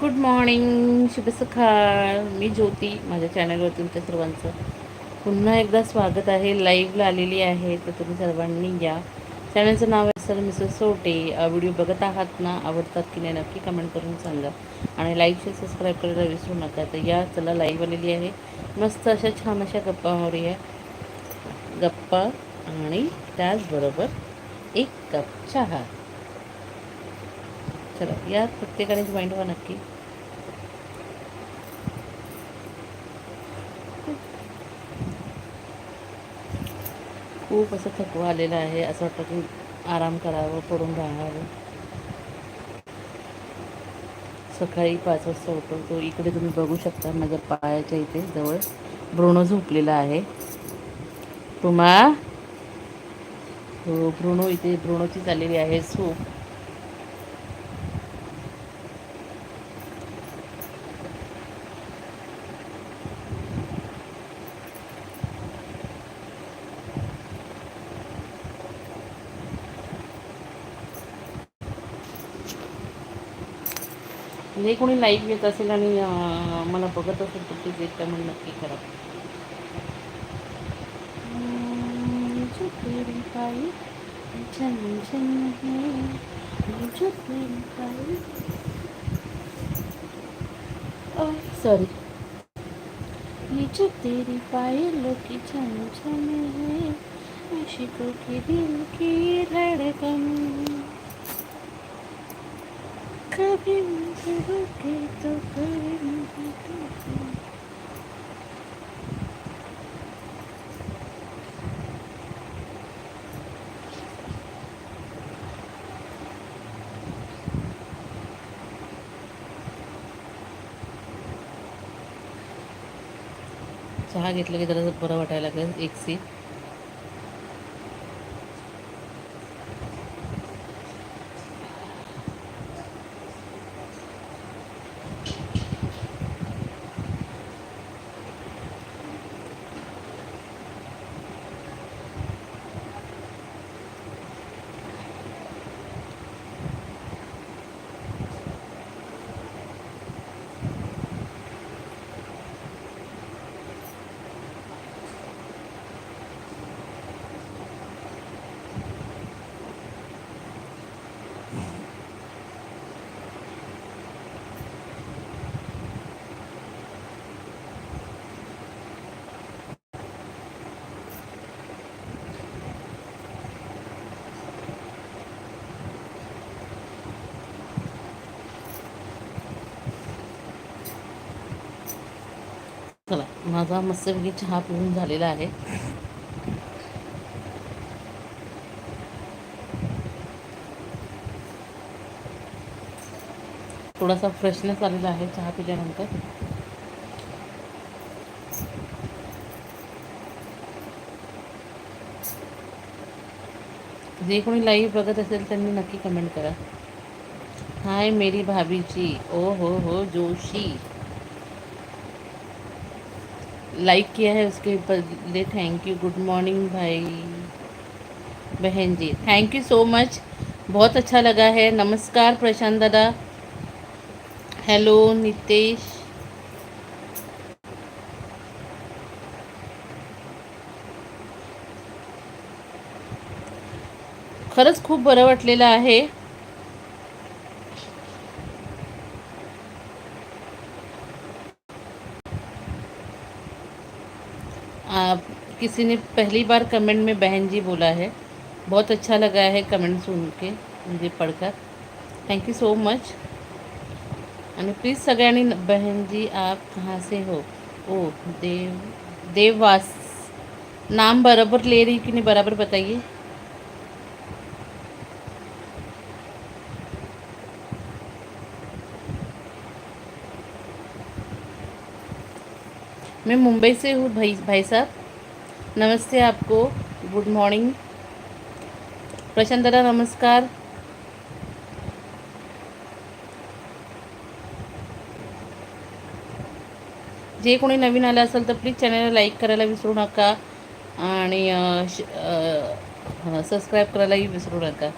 Good morning शुभ सकाळ मी ज्योती. माझ्या चॅनलवर तुमच्या सर्वांचं पुन्हा एकदा स्वागत आहे. लाईव्हला आलेली आहे तर तुम्ही सर्वांनी या. चॅनलचं नाव आहे सर मिसेस सोटे. व्हिडिओ बघत आहात ना आवडतात की नाही नक्की कमेंट करून सांगा. आणि लाईक सबस्क्राईब करायला विसरू नका. तर या चला लाईव्ह आलेली आहे. मस्त अशा छान अशा गप्पा मारूया. गप्पा आणि त्याचबरोबर एक कप चहा. चला या प्रत्येकाने जॉईंट व्हा नक्की. खूप असं थकवा आलेला आहे असं वाटतं की आराम करावं पडून राहावं. सकाळी पाच वाजता उठवतो. इकडे तुम्ही बघू शकता माझ्या पायाच्या इथे जवळ ब्रोणो झोपलेला आहे. तुम्हा हो भ्रूण इथे भ्रूणची चाललेली आहे. सूप म्हणजे कोणी लाईव्ह येत असेल आणि मला बघत असेल तर प्लीज एक कमेंट नक्की करा. सॉरी ये जो तेरी पायलों की छन छन है आशिकों की दिल की धड़कन? कभी मुझे रोके तो कभी मुझे टोके चहा घेतलं की जरा बरं वाटायला लागलं. एक सी चला माझा मस्तपैकी चहा पिऊन झालेला आहे. थोडासा फ्रेशनेस आलेला आहे चहा पिल्यानंतर. जे कोणी लाईव्ह बघत असेल त्यांनी नक्की कमेंट करा. हाय मेरी भाभीजी. ओ हो हो जोशी. लाइक किया है, उसके बदले थैंक यू गुड मॉर्निंग भाई। बहन जी थैंक यू सो मच बहुत अच्छा लगा है। नमस्कार प्रशांत दादा। हॅलो नितेश। खरंच खूप बरं वाटलेलं आहे आप किसी ने पहली बार कमेंट में बहन जी बोला है। बहुत अच्छा लगा है कमेंट सुन के मुझे पढ़कर। थैंक यू सो मच आणि प्लीज़ बहन जी, आप कहाँ से हो? ओ देव, देववास। नाम बराबर ले रही कि नहीं, बराबर बताइए। मैं मुंबई से हूँ भाई भाई साहब। नमस्ते आपको। गुड मॉर्निंग प्रशांत दादा नमस्कार. जे कोणी नवीन आलं असेल तर प्लीज चॅनलला लाईक करायला विसरू नका आणि सबस्क्राईब करायलाही विसरू नका.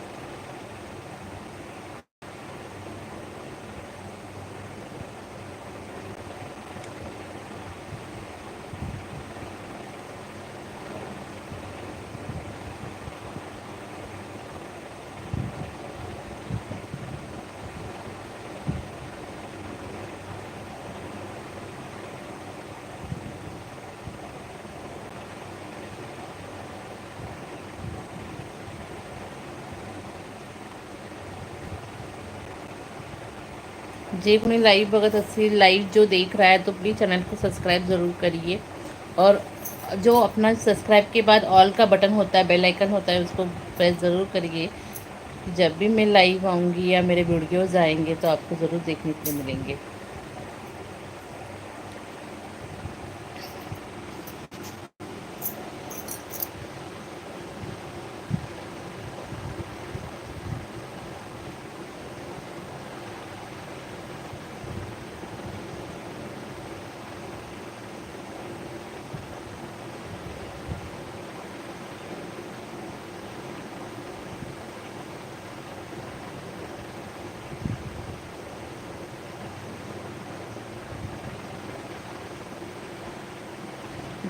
जे कोई लाइव बगत अच्छी लाइव जो देख रहा है तो प्लीज़ चैनल को सब्सक्राइब ज़रूर करिए। और जो अपना सब्सक्राइब के बाद ऑल का बटन होता है बेल आइकन होता है, उसको प्रेस ज़रूर करिए। जब भी मैं लाइव आऊँगी या मेरे वीडियोज़ आएँगे तो आपको ज़रूर देखने को मिलेंगे।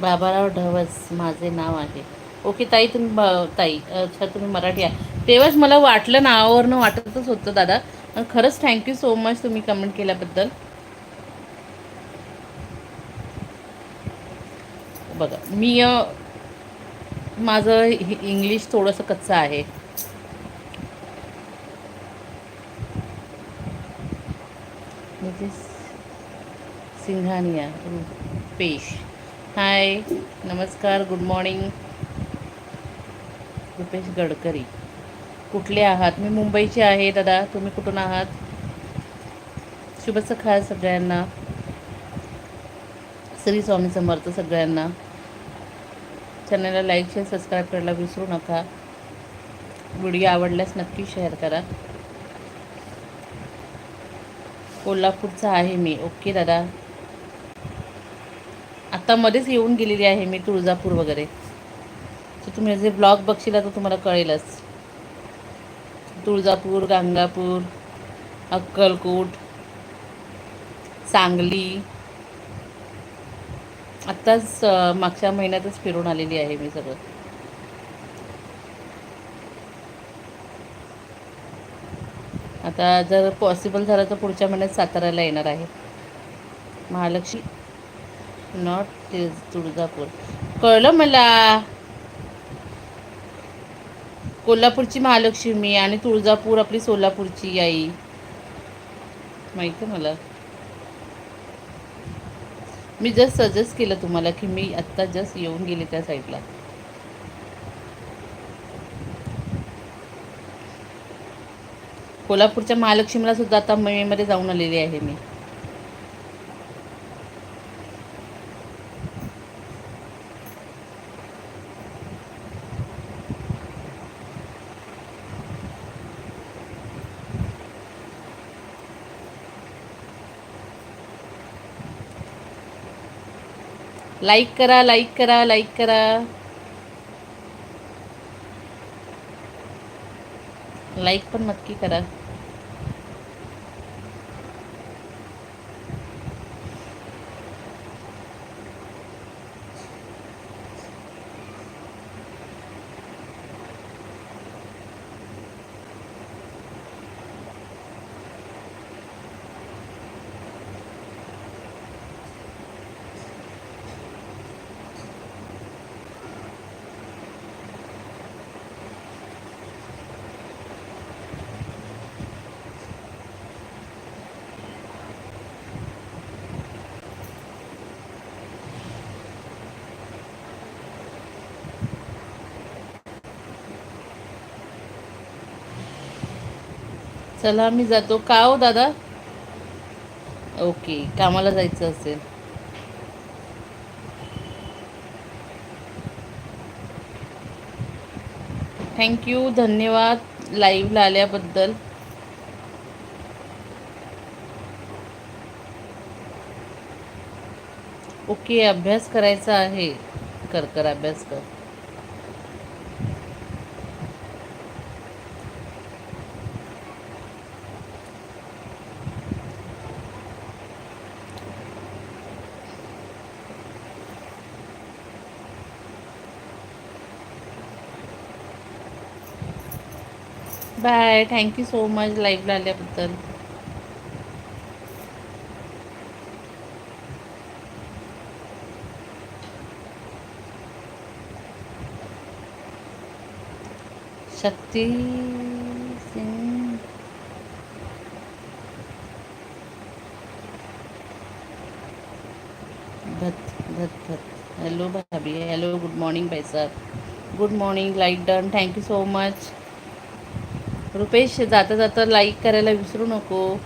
बाबाराव ढवस माझे नाव आहे. ओके ताई तुम्ही ताई अच्छा तुम्ही मराठी आहे तेव्हाच मला वाटलं नावावरनं वाटतच होतं दादा. खरंच थँक्यू सो मच तुम्ही कमेंट केल्याबद्दल. बघा मी माझं इंग्लिश थोडंसं कच्चं आहे. सिंघानिया पेश. हाय नमस्कार गुड मॉर्निंग रुपेश गडकरी. कुठले आहात? मी मुंबईचे आहे दादा. तुम्ही कुठून आहात? शुभ सकाळ सगळ्यांना. श्री स्वामी समर्थ सगळ्यांना. चॅनलला लाईक शेअर सबस्क्राईब करायला विसरू नका. व्हिडिओ आवडल्यास नक्की शेअर करा. कोल्हापूरचा आहे मी. ओके दादा. आता मध्येच येऊन गेलेली आहे मी तुळजापूर वगैरे. तर तुम्ही जे ब्लॉग बघशील तर तुम्हाला कळेलच. तुळजापूर गांगापूर अक्कलकोट सांगली. आत्ताच मागच्या महिन्यातच फिरून आलेली आहे मी सगळं. आता जर पॉसिबल झालं तर पुढच्या महिन्यात साताऱ्याला येणार आहे. महालक्ष्मी. नॉट तुळजापूर. कळलं मला? कोल्हापूरची महालक्ष्मी आणि तुळजापूर आपली सोलापूरची आई. माहिती आहे मला? मी जस्ट सजेस्ट केलं तुम्हाला की मी आत्ता जस्ट येऊन गेले त्या साईडला कोल्हापूरच्या महालक्ष्मीला सुद्धा आता मेमध्ये जाऊन आलेली आहे मी. लाईक करा लाईक करा लाईक करा. लाईक पण नक्की करा. चला मी जातो. का हो दादा? ओके कामाला जायचं असेल. थँक्यू धन्यवाद लाईव्हला आल्याबद्दल. ओके अभ्यास करायचा आहे. कर कर अभ्यास कर. बाय थँक्यू सो मच लाईव्हला आल्याबद्दल शक्ती भत भत भत. Hello Bhabhi hello good morning bye sir good morning light done thank you so much Rupesh जाता जाता लाईक करायला विसरू नको.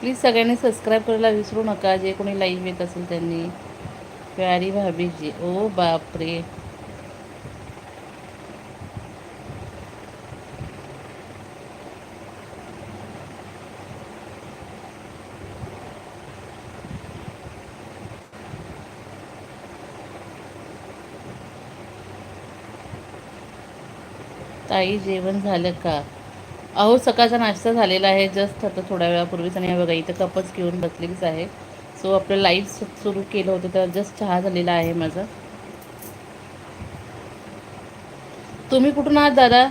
प्लीज सगळ्यांनी सबस्क्राईब करायला विसरू नका. जे कोणी लाईव्ह येत असेल त्यांनी. प्यारी भाभीजी. ओ बापरे. ताई जेवण झालं का? अहो सकाळचा नाश्ता झालेला आहे. जस्ट आता थोड्या वेळापूर्वीच आणि बघा इथं कपच घेऊन बसलेलीच आहे. सो आपलं लाईव्ह सुरू केलं होतं तर जस्ट चहा झालेला आहे माझा. तुम्ही कुठून आहात दादा?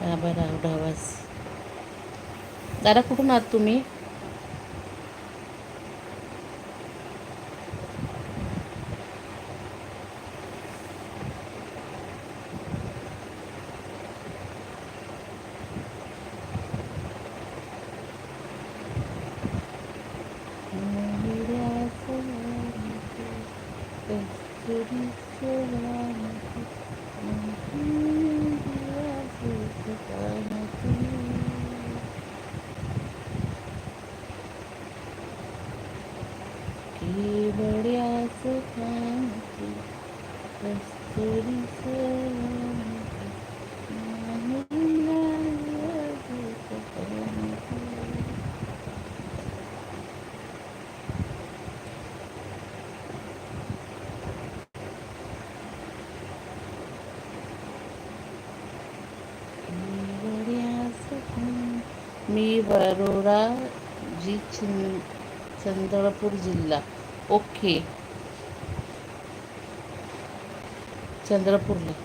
बाबाराव ढावास दादा कुठून आहात तुम्ही? मी बरोडा जी चिं चंद्रपूर जिल्हा. ओके. चंद्रपूरला.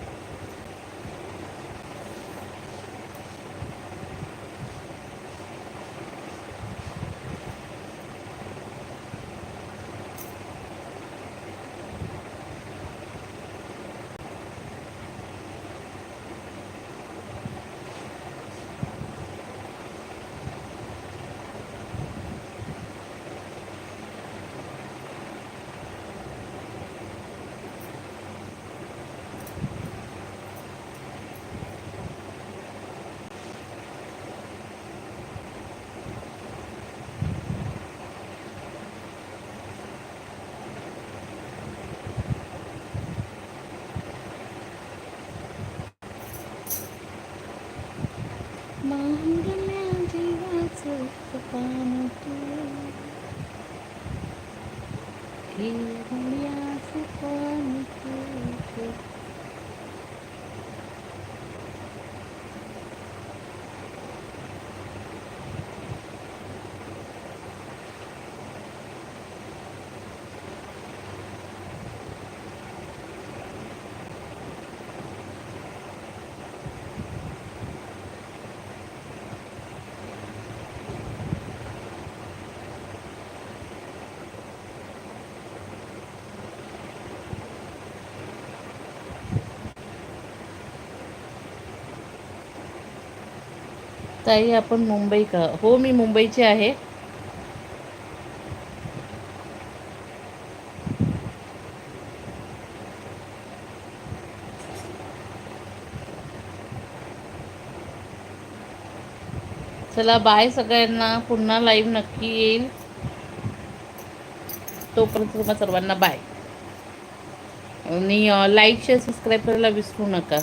길을 공략할 뻔했고 ताई आपण मुंबई का? हो मी मुंबईची आहे. चला बाय सगळ्यांना. पुन्हा लाईव्ह नक्की येईल. तोपर्यंत तुम्हाला सर्वांना बाय आणि लाईक शेअर सबस्क्राईब करायला विसरू नका.